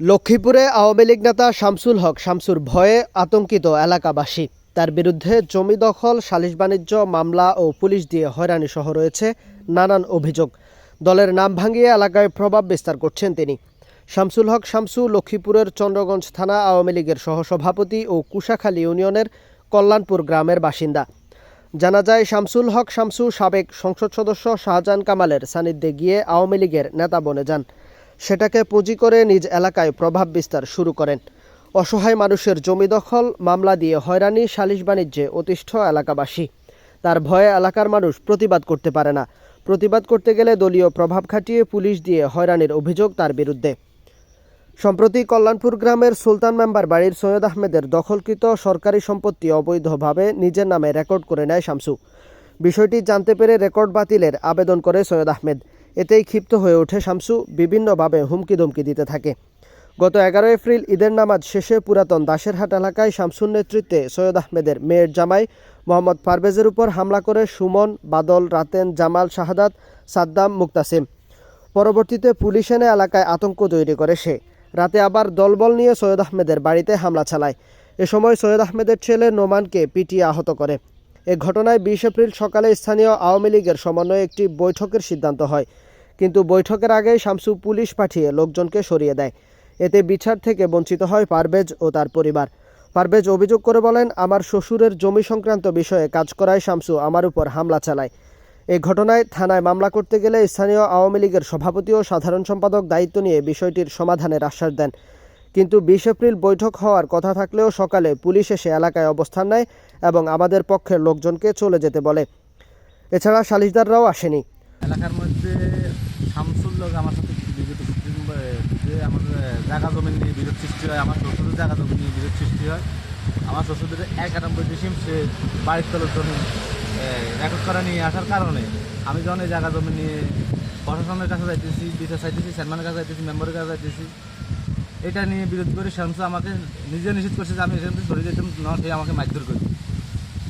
লক্ষ্মীপুরে আওয়ামী লীগ নেতা শামসুল হক শামসুর ভয়ে আতঙ্কিত এলাকাবাসী। তার বিরুদ্ধে জমি দখল, সালিশ বাণিজ্য, মামলা ও পুলিশ দিয়ে হয়রানি সহ রয়েছে নানান অভিযোগ। দলের নাম ভাঙিয়ে এলাকায় প্রভাব বিস্তার করছেন তিনি। শামসুল হক শামসু লক্ষ্মীপুরের চন্দ্রগঞ্জ থানা আওয়ামী লীগের সহসভাপতি ও কুশাখালী ইউনিয়নের কল্যাণপুর গ্রামের বাসিন্দা। জানা যায়, শামসুল হক শামসু সাবেক সংসদ সদস্য শাহজাহান কামালের সান্নিধ্যে গিয়ে আওয়ামী লীগের নেতা বনে যান। সেটাকে পুঁজি করে নিজ এলাকায় প্রভাব বিস্তার শুরু করেন। অসহায় মানুষের জমি দখল, মামলা দিয়ে হয়রানি, সালিশ বাণিজ্যে অতিষ্ঠ এলাকাবাসী। তার ভয়ে এলাকার মানুষ প্রতিবাদ করতে পারে না। প্রতিবাদ করতে গেলে দলীয় প্রভাব খাটিয়ে পুলিশ দিয়ে হয়রানির অভিযোগ তার বিরুদ্ধে। সম্প্রতি কল্যাণপুর গ্রামের সুলতান মেম্বার বাড়ির সৈয়দ আহমেদের দখলকৃত সরকারি সম্পত্তি অবৈধভাবে নিজের নামে রেকর্ড করে নেয় শামসু। বিষয়টি জানতে পেরে রেকর্ড বাতিলের আবেদন করে সৈয়দ আহমেদ। এতেই ক্ষিপ্ত হয়ে ওঠে শামসু, বিভিন্নভাবে হুমকি ধমকি দিতে থাকে। গত এগারো এপ্রিল ঈদের নামাজ শেষে পুরাতন দাসেরহাট এলাকায় শামসুর নেতৃত্বে সৈয়দ আহমেদের মেয়ের জামাই মোহাম্মদ পারভেজের উপর হামলা করে সুমন, বাদল, রাতেন, জামাল, শাহাদাত, সাদ্দাম, মুক্তাসিম। পরবর্তীতে পুলিশ এনে এলাকায় আতঙ্ক তৈরি করে সে। রাতে আবার দলবল নিয়ে সৈয়দ আহমেদের বাড়িতে হামলা চালায়। এ সময় সৈয়দ আহমেদের ছেলে নোমানকে পিটিয়ে আহত করে। এ ঘটনায় বিশ এপ্রিল সকালে স্থানীয় আওয়ামী লীগের সমন্বয়ে একটি বৈঠকের সিদ্ধান্ত হয়। কিন্তু বৈঠকের আগেই শামসু পুলিশ পাঠিয়ে লোকজনকে সরিয়ে দেয়। এতে বিচার থেকে বঞ্চিত হয় পারভেজ ও তার পরিবার। পারভেজ অভিযোগ করে বলেন, আমার শ্বশুরের জমি সংক্রান্ত বিষয়ে কাজ করায় শামসু আমার উপর হামলা চালায়। এই ঘটনায় থানায় মামলা করতে গেলে স্থানীয় আওয়ামী লীগের সভাপতি ও সাধারণ সম্পাদক দায়িত্ব নিয়ে বিষয়টির সমাধানের আশ্বাস দেন। কিন্তু বিশ এপ্রিল বৈঠক হওয়ার কথা থাকলেও সকালে পুলিশ এসে এলাকায় অবস্থান নেয় এবং আমাদের পক্ষের লোকজনকে চলে যেতে বলে। এছাড়া সালিশদাররাও আসেনি। এলাকার মধ্যে শামসুল লোক আমার সাথে সৃষ্টি যে আমার জায়গা জমি নিয়ে বিরোধ সৃষ্টি হয়, আমার শ্বশুরের জায়গা জমি নিয়ে বিরোধ সৃষ্টি হয়। আমার শ্বশুরের একানব্বই ডিসিম সে বাড়ির তলের জমি রেকর্ড করা নিয়ে আসার কারণে আমি যখন এই জায়গা জমি নিয়ে প্রশাসনের কাছে যাইতেছি, বিচার চাইতেছি, চেয়ারম্যানের কাছে যাইতেছি মেম্বারের কাছে যাইতেছি, এটা নিয়ে বিরোধ করে শামসু আমাকে নিজে নিষেধ করছে যে আমি এখান থেকে ধরে যেতাম, না, সে আমাকে মারধর করবে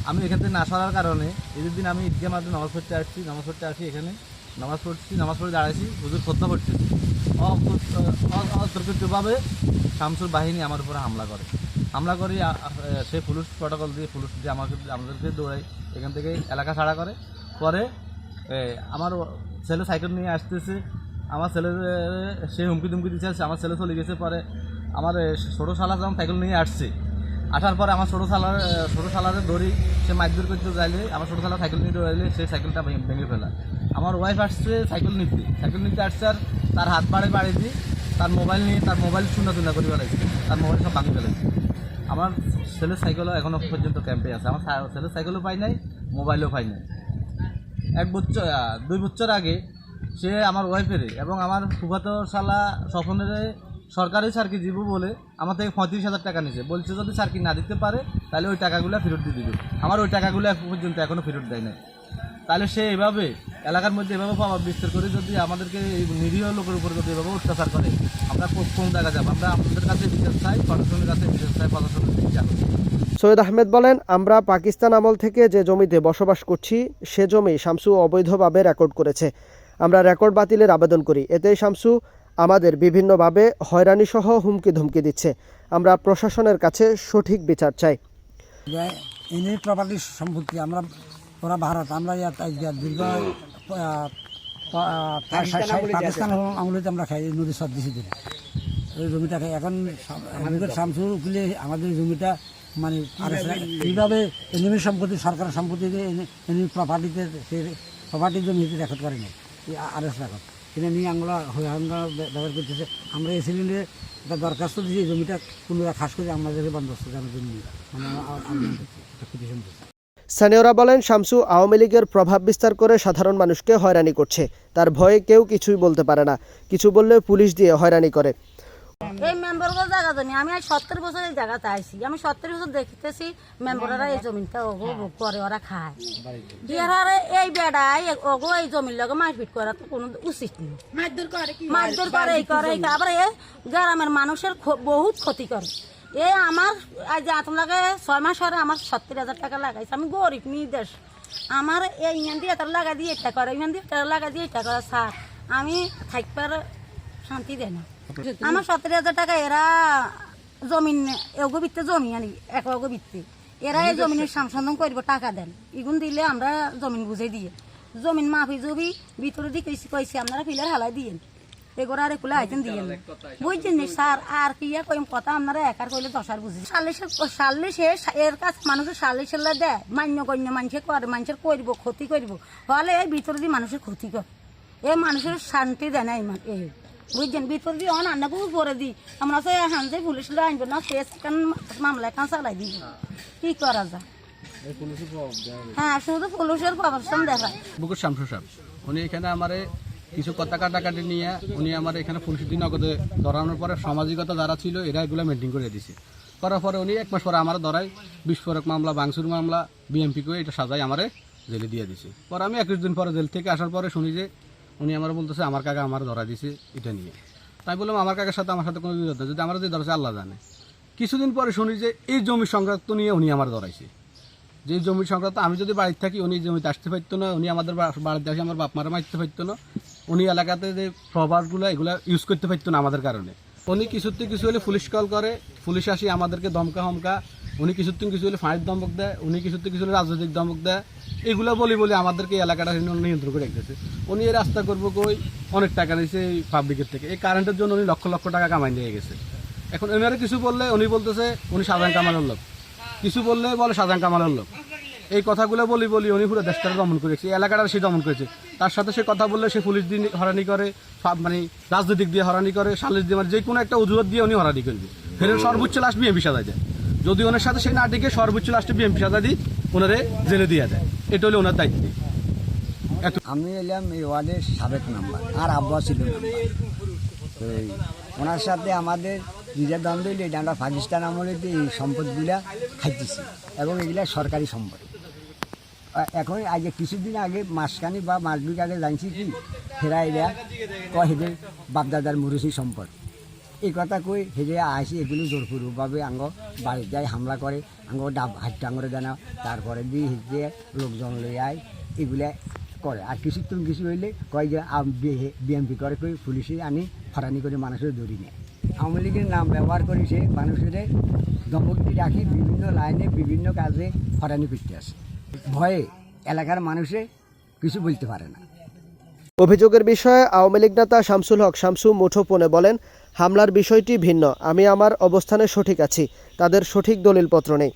আমি এখান থেকে না সরার কারণে ঈদের দিন আমি ঈদগাহ মাধ্যমে নামাজ পড়তে আসছি, নামাজ পড়তে আসি এখানে। নামাজ পড়ছি, নামাজ পড়ে দাঁড়াইছি, হুজুর খোদ্া পড়ছি অতর্কিতভাবে শামসুর বাহিনী আমার উপরে হামলা করে হামলা করে সে পুলিশ প্রটোকল দিয়ে পুলিশ দিয়ে আমাকে আমাদেরকে দৌড়াই এখান থেকে এলাকা ছাড়া করে পরে আমার ছেলে সাইকেল নিয়ে আসতেছে আমার ছেলে সে হুমকি দুমকি দিচ্ছে আমার ছেলে চলে গেছে পরে আমার ছোটো শালা যখন সাইকেল নিয়ে আসছে আসার পরে আমার ছোটো সালার ছোটো শালারে দড়ি সে মাইদুর করতে যাইলে আমার ছোটো সালার সাইকেল নিয়ে দৌড়াইলে সে সাইকেলটা ভেঙে ফেলা। আমার ওয়াইফ আসছে সাইকেল নিতে। সাইকেল নিতে আসছে আর তার হাত বাড়ে বাড়ি দিয়ে তার মোবাইল নিয়ে, তার মোবাইল শূন্য শূন্য করে ফেলাইছে, তার মোবাইল সব ভাঙি ফেলাইছে। আমার ছেলের সাইকেলও এখনও পর্যন্ত ক্যাম্পে আছে। আমার ছেলের সাইকেলও পাই নাই মোবাইলও পাই নাই। এক বছর দুই বছর আগে সে আমার ওয়াইফের এবং আমার ফুফাতো শালা স্বপনের সরকারি সার্কি দিব বলে আমার থেকে পঁয়ত্রিশ হাজার টাকা নিয়েছে বলছে যদি সার্কি না দিতে পারে, তাহলে ওই টাকাগুলো ফেরত দিয়ে দিবে। আমার ওই টাকাগুলো এখন পর্যন্ত এখনও ফেরত দেয় নাই। তাহলে সে এভাবে, এলাকার মধ্যে এভাবে প্রভাব বিস্তার করে যদি আমাদেরকে এই নিরীহ লোকের উপর যদি এভাবে অত্যাচার করে, আমরা কোন জায়গা যাব? আমরা আপনাদের কাছে বিচার চাই, প্রশাসনের কাছে বিচার চাই, প্রশাসনের বিচার সৈয়দ আহমেদ বলেন, আমরা পাকিস্তান আমল থেকে যে জমিতে বসবাস করছি, সে জমি শামসু অবৈধভাবে রেকর্ড করেছে। আমরা রেকর্ড বাতিলের আবেদন করি। এতে শামসু আমাদের বিভিন্নভাবে হয়রানিসহ হুমকি ধমকি দিচ্ছে। আমরা প্রশাসনের কাছে সঠিক বিচার চাই। যে প্রপার্টি সম্পত্তি, আমরা ওরা ভারত, আমরা দীর্ঘ পাকিস্তান আমরা খাই নদী সব দিছি জমিটা খাই এখন আমাদের শামসুর উকিলে আমাদের জমিটা মানে এনিমি সম্পত্তি সরকার সম্পত্তিতে এনি প্রপার্টিতে, সে property record R S record এটা নিয়ে আমরা হইহাঙ্গা ব্যবহার করতেছে আমরা এই সিলিন্ডারে একটা দরখাস্ত দিয়েছি জমিটা কোনো খাস করে আমাদের বন্দোবস্ত জানার জন্য। মানে পিটিশন করছি স্থানীয়রা বলেন, শামসু আওয়ামী লীগের প্রভাব বিস্তার করে সাধারণ মানুষকে হয়রানি করছে। তার ভয়ে কেউ কিছুই বলতে পারে না। কিছু বললে পুলিশ দিয়ে হয়রানি করে। এই মেম্বারগুলো জায়গা জমি আমি আজ সত্তর বছর এই জায়গাতে আইছি। আমি সত্তর বছর দেখতেছি মেম্বাররা এই জমিনটা ওগো ভোগ করে ওরা খায়। বিহার এই বেড়াই ওগো এই জমির লগে মারপিট করা তো কোনো উচিত নেই। মারধর করে এই করে এই এ গ্রামের মানুষের বহুত ক্ষতি করে। এ আমার আজ লাগে ছয় মাস হরে আমার সত্তর হাজার টাকা লাগাইছে। আমি গরিব নির্দেশ। আমার এই ইমান দিয়ে এটা লাগা দিয়ে এটা করে ইমান দিয়ে এটা লাগা দিয়ে এটা করে। স্যার আমি থাকবার শান্তি দেয় না। আমার সতেরো হাজার টাকা এরা জমিন এগো বিত্তে জমি আনি এক অগো বিত্তে। এরা এই জমিনের সংশোধন করব টাকা দেন। ইগুন দিলে আমরা জমিন বুঝে দিয়ে। জমিন মাফি জবি ভিতরে দিয়ে কইছি কইছি আপনারা ফিলার হালাই দিয়েন। এগুলো আর এগুলো আইতেন দিয়ে বুঝছেন স্যার আর কি আর কইম কথা আপনারা একার কইলে দশার বুঝি। সাল্লিশের সাল্লিশে এর কাছে মানুষের সাল্লিশের দেয় মান্য গণ্য মানুষে করে মানুষের করব ক্ষতি করব। হলে এই ভিতরে দিয়ে মানুষের ক্ষতি কর। এ মানুষের শান্তি দেয় না ইমান এই বুঝছেন? ভিতর দিয়ে অন আন্নাকে উপরে দিই আমরা তো হানতে পুলিশ আনব না কেস কান মামলা কান চালাই দিব? কি করা যায়? হ্যাঁ শুধু পুলিশের প্রদর্শন দেখা বুকুর শামসু সাহেব উনি এখানে আমারে কিছু কথা কাটাকাটি নিয়ে উনি আমার এখানে ফুলসিদ্ধি নগদে ধরানোর পরে সামাজিকতা যারা ছিল এরা এগুলো মেনটেন করে দিছে। করার পরে উনি এক মাস পরে আমার ধরাই বিস্ফোরক মামলা বাংসুর মামলা বিএমপিকে এটা সাজাই আমারে জেলে দিয়ে দিছে। পরে আমি একুশ দিন পরে জেল থেকে আসার পরে শুনি যে উনি আমার বলতেছে, আমার কাকা আমার ধরা দিছে এটা নিয়ে। তাই বললাম, আমার কাকার সাথে আমার সাথে কোনো বিরোধ যদি আমার যে ধরেছে, আল্লাহ জানে। কিছুদিন পরে শুনি যে, এই জমি সংক্রান্ত নিয়ে উনি আমার ধরাইছে। যে জমি সংক্রান্ত, আমি যদি বাড়িতে থাকি, উনি জমিতে আসতে পারতো না, উনি আমাদের বাড়িতে আসে আমার বাপ মারা মারতে পারতো না। উনি এলাকাতে যে প্রভাবগুলো এগুলো ইউজ করতে পারতো না আমাদের কারণে। উনি কিছুতে কিছু হলে পুলিশ কল করে, পুলিশ আসি আমাদেরকে দমকা হমকা উনি কিছুতে কিছু হলে ফাঁড়ির দমক দেয়, উনি কিছুতে কিছু হলে রাজনৈতিক দমক দেয়। এগুলো বলি বলি আমাদেরকে এলাকাটা নিয়ন্ত্রণ করে রেখেছে। উনি এই রাস্তা করব কই, অনেক টাকা দিয়েছে এই পাবলিকের থেকে। এই কারেন্টের জন্য উনি লক্ষ লক্ষ টাকা কামাই নিয়ে গেছে। এখন এনারা কিছু বললে উনি বলতেছে, উনি সাধারণ কামালের লোক। কিছু বললে বলে সাধারণ কামালের লোক। এই কথাগুলো বলি বলি উনি পুরো দেশটাকে দমন করেছে এলাকাটা সে দমন করেছে। তার সাথে সে কথা বললে সে পুলিশ দিয়ে হরানি করে মানে রাজনৈতিক দিয়ে হরানি করে, সালিশ দিয়ে মানে যে কোনো একটা অজুহাত দিয়ে উনি হরানি করবে। ফের সর্বোচ্চ লাস্ট বিএমপি সাজা যায় যদি ওনার সাথে সে না ডেকে সর্বোচ্চ লাস্টে বিএমপি সাজা দিই, ওনারে জেলে দিয়ে দেয়। এটা হলো ওনার দায়িত্ব। আমি এলাম এই ওয়ার্ডের সাবেক নাম্বার, আর আব্বা ছিল ওনার সাথে আমাদের নিজের দ্বন্দ্ব এটা আমরা পাকিস্তান আমলে এই সম্পদগুলা খাইতেছি, এবং এগুলা সরকারি সম্পদ। এখন আগে কিছুদিন আগে মাসখানি বা মাস দুই আগে জানছি কি ফেরা এরা কয় হেদের বাপদাদার মুরুষি সম্পদ। এই কথা কই হেদে আসি এগুলো জোরপূর্বকভাবে আঙ্গ বাড়ি যায় হামলা করে, আঙ্গ ডাব হাত টাঙরে দেনা তারপরে দিয়ে হেদে লোকজন লই আয়, এগুলা করে। আর কিছু তুমি কিছু হইলে কয় যে বিএমপি করে কই, পুলিশে আনি, ফরানি করে মানুষের দৌড়ি নেয়। আওয়ামী লীগের নাম ব্যবহার করে সে মানুষের দমক দিয়ে রাখি বিভিন্ন লাইনে, বিভিন্ন কাজে ফরানি করতে আসে। ভয়ে এলাকার মানুষে কিছু বলতে পারে না। অভিযোগের বিষয়ে আওয়ামী লীগ নেতা শামসুল হক শামসু মুঠোপনে বলেন হামলার বিষয়টি ভিন্ন। আমি আমার অবস্থানে সঠিক আছি। তাদের সঠিক দলিলপত্র নেই।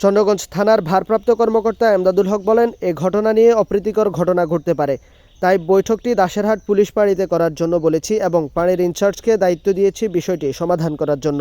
চন্দ্রগঞ্জ থানার ভারপ্রাপ্ত কর্মকর্তা এমদাদুল হক বলেন, এ ঘটনা নিয়ে অপ্রীতিকর ঘটনা ঘটতে পারে। তাই বৈঠকটি দাসেরহাট পুলিশ পাড়িতে করার জন্য বলেছি এবং পাড়ির ইনচার্জকে দায়িত্ব দিয়েছি বিষয়টি সমাধান করার জন্য।